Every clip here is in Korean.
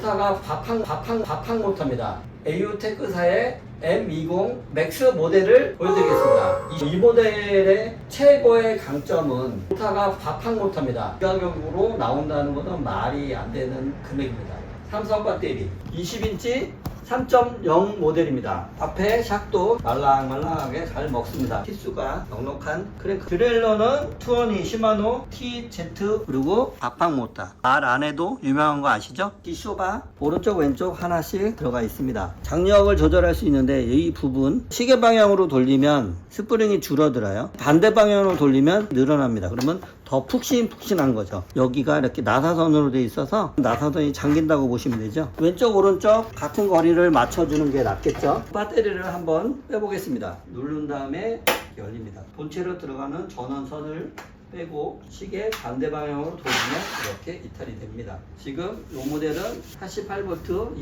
모터가 바팡 바팡 바팡 모터입니다. 에이오테크사의 M20 맥스 모델을 보여드리겠습니다. 이, 이 모델의 최고의 강점은 모터가 바팡 모터입니다. 이 가격으로 나온다는 것은 말이 안 되는 금액입니다. 삼성 배터리 20인치 3.0 모델입니다. 앞에 샥도 말랑말랑하게 잘 먹습니다. 키수가 넉넉한 크랭크. 드레일러는 투어니 시마노 TZ 그리고 모터. 말 안에도 유명한 거 아시죠? 디쇼바 오른쪽 왼쪽 하나씩 들어가 있습니다. 장력을 조절할 수 있는데 이 부분 시계 방향으로 돌리면 스프링이 줄어들어요. 반대 방향으로 돌리면 늘어납니다. 그러면 더 푹신푹신한 거죠. 여기가 이렇게 나사선으로 돼 있어서 나사선이 잠긴다고 보시면 되죠. 왼쪽 오른쪽 같은 거리를 맞춰주는 게 낫겠죠. 배터리를 한번 빼보겠습니다. 누른 다음에 열립니다. 본체로 들어가는 전원선을 빼고 시계 반대 방향으로 돌리면 이렇게 이탈이 됩니다. 지금 이 모델은 88V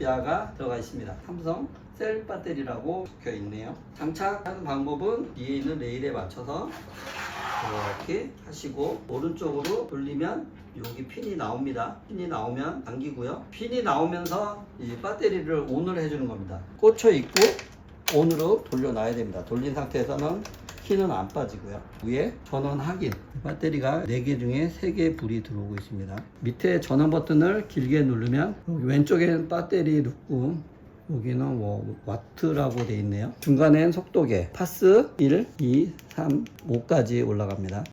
20A가 들어가 있습니다. 삼성 셀 배터리라고 적혀 있네요. 장착하는 방법은 뒤에 있는 레일에 맞춰서 이렇게 하시고 오른쪽으로 돌리면 여기 핀이 나옵니다. 핀이 나오면 당기고요. 핀이 나오면서 이 배터리를 온을 해주는 겁니다. 꽂혀 있고 온으로 돌려놔야 됩니다. 돌린 상태에서는 키는 안 빠지고요. 위에 전원 확인. 배터리가 4개 중에 3개 불이 들어오고 있습니다. 밑에 전원 버튼을 길게 누르면 왼쪽에는 배터리 넣고 여기는 뭐 와트라고 돼 있네요. 중간엔 속도계 파스 1, 2, 3, 5까지 올라갑니다.